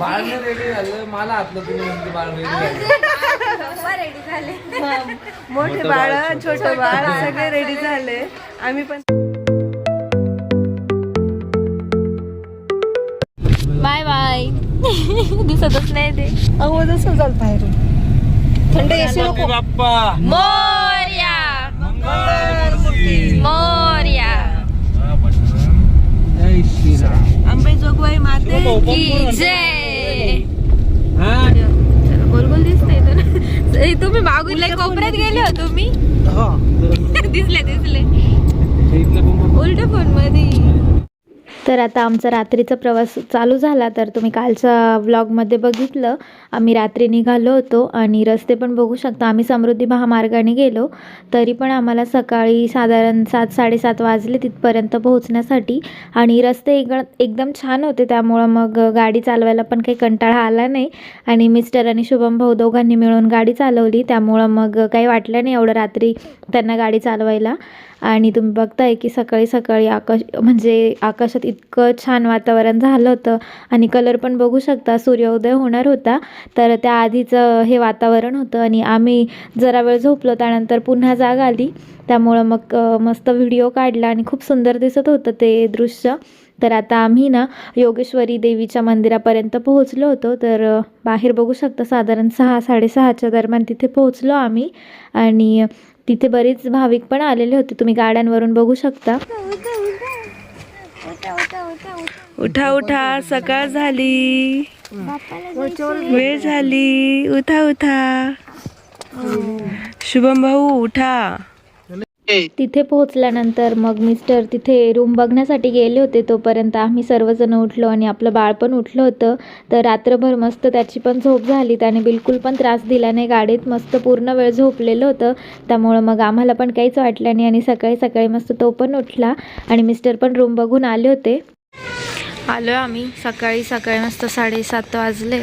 बाळ ready झालं मला आपलं तुम्ही म्हणते बाळ रेडी झालं. मोठे बाळ छोटे बाळ सगळे रेडी झाले. आम्ही पण बाय बाय. दिसतच नाही ते. अहो जसं चाल बाहेरून. थंड एसी नको. बाप्पा. मोर्या. मोर्या. आंबे जोगवाई माते की जय. गोल गोल दिसतंय तो ना. ए, तुम्ही मागून कोपऱ्यात गेले हो तुम्ही. दिसले दिसले. उलट फोनमध्ये तर आता आमचा रात्रीचा प्रवास चालू झाला तर तुम्ही कालच्या व्लॉगमध्ये बघितलं. आम्ही रात्री निघालो होतो आणि रस्ते पण बघू शकता. आम्ही समृद्धी महामार्गाने गेलो. तरी पण आम्हाला सकाळी साधारण सात साडेसात वाजले तिथपर्यंत पोहोचण्यासाठी. आणि रस्ते एक एकदम छान होते. त्यामुळं मग गाडी चालवायला पण काही कंटाळा आला नाही. आणि मिस्टर आणि शुभम भाऊ दोघांनी मिळून गाडी चालवली. त्यामुळं मग काही वाटलं नाही एवढं रात्री त्यांना गाडी चालवायला. आणि तुम्ही बघताय की सकाळी सकाळी आकाश म्हणजे आकाशात इतकं छान वातावरण झालं होतं आणि कलर पण बघू शकता. सूर्योदय होणार होता. तर त्याआधीचं हे वातावरण होतं आणि आम्ही जरा वेळ झोपलो. त्यानंतर पुन्हा जाग आली. त्यामुळं मग मस्त व्हिडिओ काढला आणि खूप सुंदर दिसत होतं ते दृश्य. तर आता आम्ही ना योगेश्वरी देवीच्या मंदिरापर्यंत पोहोचलो होतो. तर बाहेर बघू शकता साधारण सहा साडेसहाच्या दरम्यान तिथे पोहोचलो आम्ही. आणि तिथे बरेच भाविक पण आलेले होते. तुम्ही गाड्यांवरून बघू शकता. उठा उठा. सकाळ झाली. वेळ झाली. उठा उठा. शुभम भाऊ उठा. तिथे पोहोचल्यानंतर मग मिस्टर तिथे रूम बघण्यासाठी गेले होते तोपर्यंत आम्ही सर्वजण उठलो आणि आपलं बाळ पण उठलं होतं. तर रात्रभर मस्त त्याची पण झोप झाली. त्याने बिलकुल पण त्रास दिला नाही. गाडीत मस्त पूर्ण वेळ झोपलेलं होतं. त्यामुळं मग आम्हाला पण काहीच वाटलं नाही आणि सकाळी सकाळी मस्त तो पण उठला आणि मिस्टर पण रूम बघून आले होते. आलो आम्ही. सकाळी सकाळी मस्त साडेसात वाजले.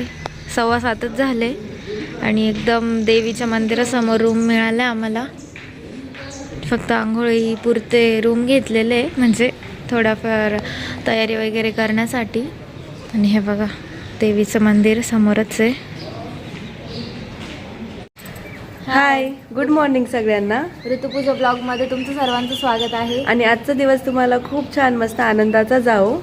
सव्वा सातच झाले. आणि एकदम देवीच्या मंदिरासमोर रूम मिळाला आम्हाला. फक्त आंघोळी पुरते रूम घेतलेले म्हणजे थोडाफार तयारी वगैरे करण्यासाठी. आणि हे बघा देवीचं मंदिर समोरच आहे. हाय गुड मॉर्निंग सगळ्यांना. ऋतुपूजा ब्लॉगमध्ये तुमचं सर्वांचं स्वागत आहे. आणि आजचा दिवस तुम्हाला खूप छान मस्त आनंदाचा जाओ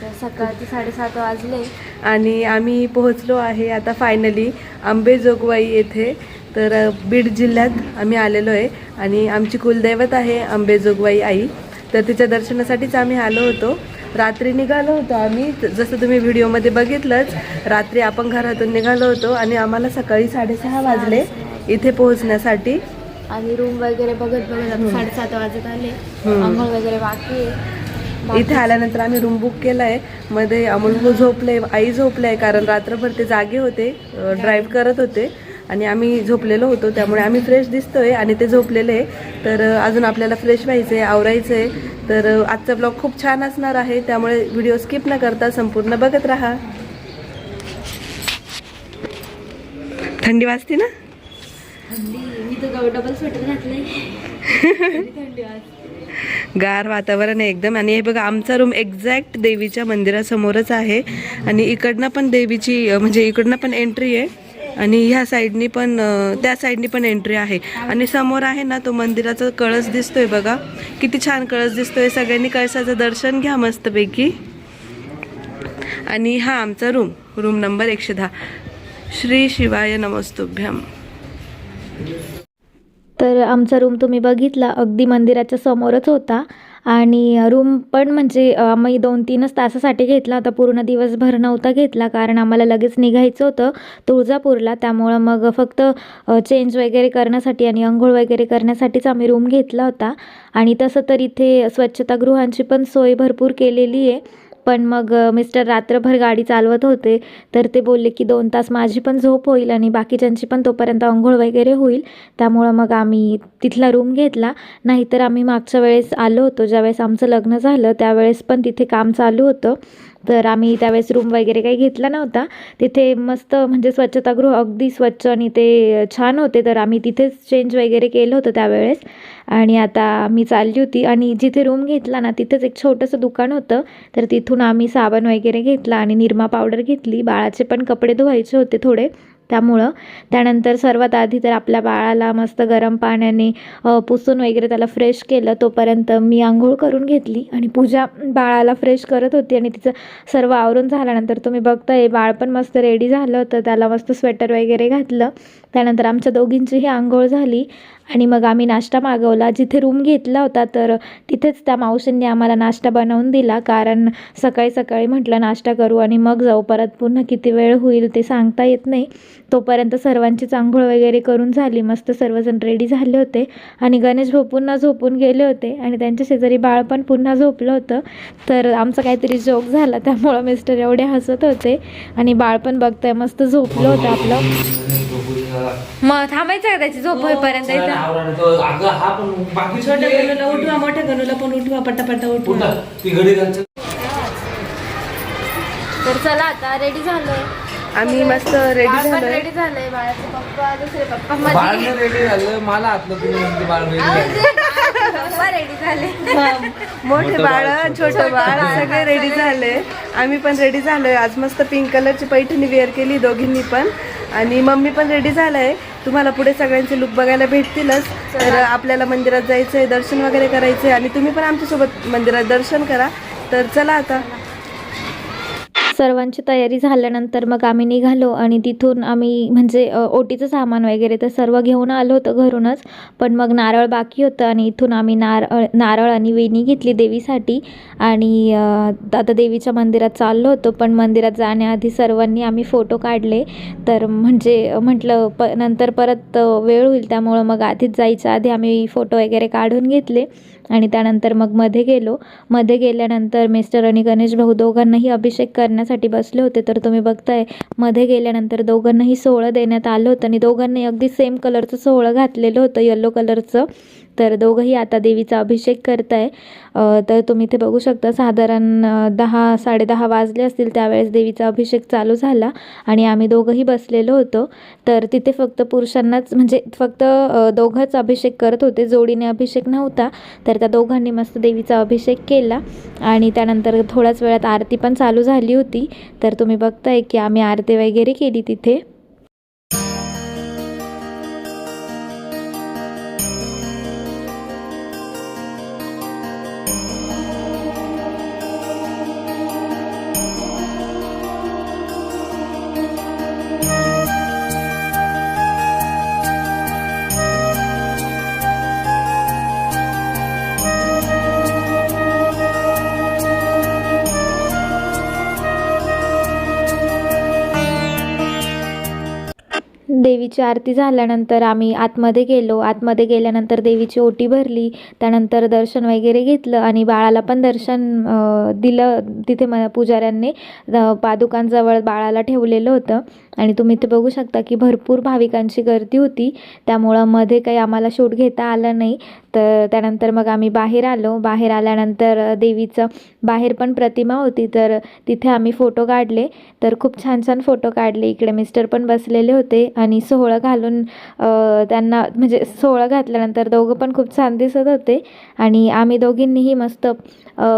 तर सकाळचे साडेसात वाजले. आणि आम्ही पोहोचलो आहे आता फायनली आंबेजोगवाई येथे. तर बीड जिल्ह्यात आम्ही आलेलो आहे आणि आमची कुलदैवत आहे आंबेजोगवाई आई. तर तिच्या दर्शनासाठीच आम्ही आलो होतो. रात्री निघालो होतो आम्ही. जसं तुम्ही व्हिडिओमध्ये बघितलंच रात्री आपण घरातून निघालो होतो आणि आम्हाला सकाळी साडेसहा वाजले इथे पोहोचण्यासाठी. आणि रूम वगैरे बघत बघत साडेसात वाजत आले. आंघोळ वगैरे बाकी इथे आल्यानंतर आम्ही रूम बुक केलाय. मध्ये अमोल झोपले आई झोपले कारण रात्रभर ते जागे होते ड्राईव्ह करत होते. आणि आम्ही झोपलेलो होतो त्यामुळे आम्ही फ्रेश दिसतोय आणि ते झोपलेले. आहे तर अजून आपल्याला फ्रेश व्हायचं आहे आवरायचं आहे तर आजचा ब्लॉग खूप छान असणार आहे. त्यामुळे व्हिडिओ स्किप न करता संपूर्ण बघत राहा. थंडी वाजते ना? मी तर डबल स्वेटर घातलंय. थंडी वाजते. गार वातावरण आहे एकदम. आणि हे बघा आमचा रूम एक्झॅक्ट देवीच्या मंदिरासमोरच आहे. आणि इकडनं पण देवीची म्हणजे इकडनं पण एंट्री आहे. आणि ह्या साईडनी पण त्या साईडनी पण एंट्री आहे. आणि समोर आहे ना तो मंदिराचा कळस दिसतोय बघा. किती छान कळस दिसतोय. सगळ्यांनी कळसाचं दर्शन घ्या मस्तपैकी. आणि हा आमचा रूम रूम नंबर एकशे दहा. श्री शिवाय नमस्तुभ्यम. तर आमचा रूम तुम्ही बघितला अगदी मंदिराच्या समोरच होता. आणि रूम पण म्हणजे आम्ही दोन तीनच तासासाठी घेतला होता पूर्ण दिवसभर नव्हता घेतला कारण आम्हाला लगेच निघायचं होतं तुळजापूरला. त्यामुळं मग फक्त चेंज वगैरे करण्यासाठी आणि अंघोळ वगैरे करण्यासाठीच आम्ही रूम घेतला होता. आणि तसं तर इथे स्वच्छतागृहांची पण सोय भरपूर केलेली आहे. पण मग मिस्टर रात्रभर गाडी चालवत होते. तर ते बोलले की दोन तास माझी पण झोप होईल आणि बाकीच्यांची पण तोपर्यंत अंघोळ वगैरे होईल. त्यामुळं मग आम्ही तिथला रूम घेतला. नाहीतर आम्ही मागच्या वेळेस आलो होतो. ज्यावेळेस आमचं लग्न झालं त्यावेळेस पण तिथे काम चालू होतं. तर आम्ही त्यावेळेस रूम वगैरे काही घेतला नव्हता. तिथे मस्त म्हणजे स्वच्छतागृह अगदी स्वच्छ आणि ते छान होते. तर आम्ही तिथेच चेंज वगैरे केलं होतं त्यावेळेस. आणि आता मी चालली होती. आणि जिथे रूम घेतला ना तिथेच एक छोटंसं दुकान होतं. तर तिथून आम्ही साबण वगैरे घेतला आणि निरमा पावडर घेतली. बाळाचे पण कपडे धुवायचे होते थोडे. त्यामुळं त्यानंतर सर्वात आधी तर आपल्या बाळाला मस्त गरम पाण्याने पुसून वगैरे त्याला फ्रेश केलं. तोपर्यंत मी आंघोळ करून घेतली आणि पूजा बाळाला फ्रेश करत होती आणि तिचं सर्व आवरून झाल्यानंतर तुम्ही बघताय. बाळ पण मस्त रेडी झालं होतं. त्याला मस्त स्वेटर वगैरे घातलं. त्यानंतर आमच्या दोघींचीही आंघोळ झाली आणि मग आम्ही नाश्ता मागवला. जिथे रूम घेतला होता तर तिथेच त्या मावशींनी आम्हाला नाश्ता बनवून दिला. कारण सकाळी सकाळी म्हटलं नाश्ता करू आणि मग जाऊ. परत पुन्हा किती वेळ होईल ते सांगता येत नाही. तोपर्यंत सर्वांचीच आंघोळ वगैरे करून झाली. मस्त सर्वजण रेडी झाले होते आणि गणेश भाऊ पुन्हा झोपून गेले होते आणि त्यांच्या शेजारी बाळ पण पुन्हा झोपलं होतं. तर आमचा काहीतरी जोक झाला त्यामुळं मिस्टर एवढे हसत होते आणि बाळ पण बघताय मस्त झोपलं होतं आपलं. मग थांबायचं का त्याची झोप होईपर्यंत इथं? अगं हा उठवा मोठ्या गणूला पण उठवा पटापटा उठवा. तर चला आता रेडी झालोय. आम्ही मस्त रेडी झालोय. रेडी झालंय बाळाचे पप्पा दुसरे पप्पा रेडी झालं मला हातलं तुम्ही म्हणते बाळ झालं. रेडी झाले. मोठे बाळ छोटं बाळ. सगळे रेडी झाले. आम्ही पण रेडी झालोय. आज मस्त पिंक कलरची पैठणी वेअर केली दोघींनी पण. आणि मम्मी पण रेडी झालाय. तुम्हाला पुढे सगळ्यांचे लुक बघायला भेटतीलच. तर आपल्याला मंदिरात जायचंय दर्शन वगैरे करायचंय. आणि तुम्ही पण आमच्यासोबत मंदिरात दर्शन करा. तर चला आता. सर्वांची तयारी झाल्यानंतर मग आम्ही निघालो आणि तिथून आम्ही म्हणजे ओटीचं सामान वगैरे तर सर्व घेऊन आलो होतं घरूनच. पण मग नारळ बाकी होतं आणि इथून आम्ही नारळ नारळ आणि वेणी घेतली देवीसाठी. आणि आता देवीच्या मंदिरात चाललो होतो पण मंदिरात जाण्याआधी सर्वांनी आम्ही फोटो काढले. तर म्हणजे म्हटलं प नंतर परत वेळ होईल त्यामुळं मग आधीच जायच्या आधी आम्ही फोटो वगैरे काढून घेतले. आणि त्यानंतर मग मध्ये गेलो. मध्ये गेल्यानंतर मिस्टर आणि गणेश भाऊ दोघांनाही अभिषेक करण्यासाठी बसले होते. तर तुम्ही बघतायमध्ये गेल्यानंतर दोघांनाही सोहळं देण्यात आलं होतं आणि दोघांनी अगदी सेम कलरचं सोहळं घातलेलं होतं येल्लो कलरचं तर दोघंही आता देवीचा अभिषेक करत आहे तर तुम्ही इथे बघू शकता साधारण दहा साडेदहा वाजले असतील त्यावेळेस देवीचा अभिषेक चालू झाला आणि आम्ही दोघंही बसलेलो होतो. तर तिथे फक्त पुरुषांनाच म्हणजे फक्त दोघंच अभिषेक करत होते जोडीने अभिषेक नव्हता. तर त्या दोघांनी मस्त देवीचा अभिषेक केला आणि त्यानंतर थोड्याच वेळात आरती पण चालू झाली होती. तर तुम्ही बघताय की आम्ही आरती वगैरे केली तिथे. देवीची आरती झाल्यानंतर आम्ही आतमध्ये गेलो. आतमध्ये गेल्यानंतर देवीची ओटी भरली. त्यानंतर दर्शन वगैरे घेतलं आणि बाळाला पण दर्शन दिलं. तिथे म पुजाऱ्यांनी पादुकांजवळ बाळाला ठेवलेलं होतं. आणि तुम्ही ते बघू शकता की भरपूर भाविकांची गर्दी होती. त्यामुळं मध्ये काही आम्हाला शूट घेता आलं नाही. तर त्यानंतर मग आम्ही बाहेर आलो. बाहेर आल्यानंतर देवीचं बाहेर पण प्रतिमा होती. तर तिथे आम्ही फोटो काढले. तर खूप छान छान फोटो काढले. इकडे मिस्टर पण बसलेले होते. आणि सोहळं घालून त्यांना म्हणजे सोहळं घातल्यानंतर दोघं पण खूप छान दिसत होते. आणि आम्ही दोघींनीही मस्त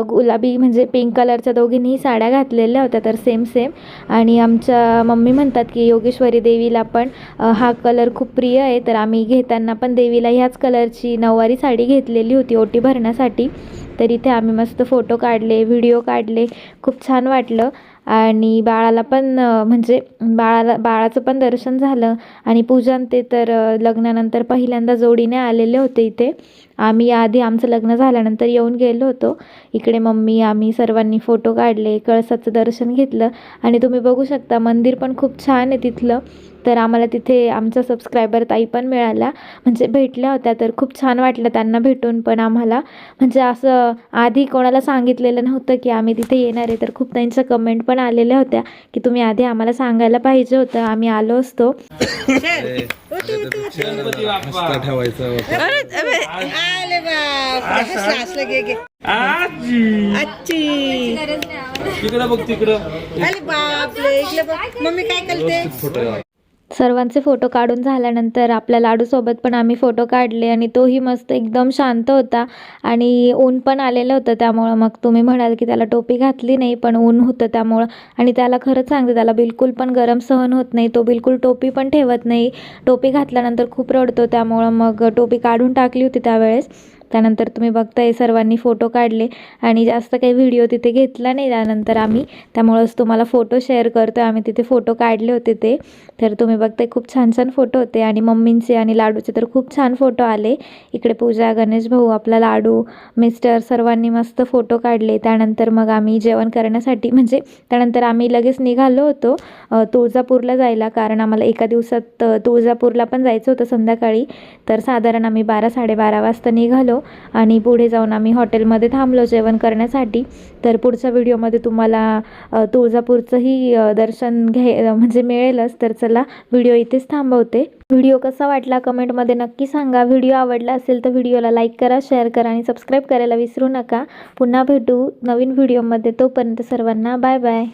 गुलाबी म्हणजे पिंक कलरच्या दोघींनीही साड्या घातलेल्या होत्या तर सेम सेम आणि आमच्या मम्मी म्हणतात की योगेश्वरी देवीला पण हा कलर खूप प्रिय आहे. तर आम्ही घेताना पण देवीला ह्याच कलरची नऊवारी साडी घेतलेली होती ओटी भरण्यासाठी. तर इथे आम्ही मस्त फोटो काढले व्हिडिओ काढले. खूप छान वाटलं. आणि बाळाला पण म्हणजे बाळाला बाळाचं पण दर्शन झालं आणि पूजन ते तर लग्नानंतर पहिल्यांदा जोडीने आलेले होते इथे. आम्ही याआधी आमचं लग्न झाल्यानंतर येऊन गेलो होतो. इकडे मम्मी आम्ही सर्वांनी फोटो काढले कळसाचं दर्शन घेतलं आणि तुम्ही बघू शकता मंदिर पण खूप छान आहे तिथलं. तर आम्हाला तिथे आमचा सबस्क्रायबर ताई पण मिळाल्या म्हणजे भेटल्या होत्या तर खूप छान वाटलं त्यांना भेटून पण आम्हाला. म्हणजे असं आधी कोणाला सांगितलेलं नव्हतं की आम्ही तिथे येणार आहे तर खूप त्यांच्या कमेंट पण आलेल्या होत्या की तुम्ही आधी आम्हाला सांगायला पाहिजे होतं. आम्ही आलो असतो. आजी. आजची तिकडं बघ तिकडं. अरे बापरे इकडे बघ. मम्मी काय करते? फोटो सर्वांचे फोटो काढून झाल्यानंतर आपल्या लाडूसोबत पण आम्ही फोटो काढले आणि तोही मस्त एकदम शांत होता. आणि ऊन पण आलेलं होतं त्यामुळं. मग तुम्ही म्हणाल की त्याला टोपी घातली नाही पण ऊन होतं त्यामुळं. आणि त्याला खरंच सांगते त्याला बिलकुल पण गरम सहन होत नाही. तो बिलकुल टोपी पण ठेवत नाही. टोपी घातल्यानंतर खूप रडतो त्यामुळं. मग टोपी काढून टाकली होती त्यावेळेस. त्यानंतर तुम्ही बघताय सर्वांनी फोटो काढले आणि जास्त काही व्हिडिओ तिथे घेतला नाही. त्यानंतर आम्ही त्यामुळंच तुम्हाला फोटो शेअर करतो आम्ही तिथे फोटो काढले होते ते. तर तुम्ही बघताय खूप छान छान फोटो होते. आणि मम्मींचे आणि लाडूचे तर खूप छान फोटो आले. इकडे पूजा गणेश भाऊ आपला लाडू मिस्टर सर्वांनी मस्त फोटो काढले. त्यानंतर मग आम्ही जेवण करण्यासाठी म्हणजे त्यानंतर आम्ही लगेच निघालो होतो तुळजापूरला जायला. कारण आम्हाला एका दिवसात तुळजापूरला पण जायचं होतं संध्याकाळी. तर साधारण आम्ही बारा साडेबारा वाजता निघालो. आणि पुढे जाऊन आम्ही हॉटेलमध्ये थांबलो जेवण करण्यासाठी. तर पुढच्या व्हिडिओमध्ये तुम्हाला तुळजापूरचंही दर्शन घ्याय म्हणजे मिळेलच. तर चला व्हिडिओ इथेच थांबवते. व्हिडिओ कसा वाटला कमेंटमध्ये नक्की सांगा. व्हिडिओ आवडला असेल तर व्हिडिओला लाईक करा शेअर करा आणि सबस्क्राईब करायला विसरू नका. पुन्हा भेटू नवीन व्हिडिओमध्ये. तोपर्यंत सर्वांना बाय बाय.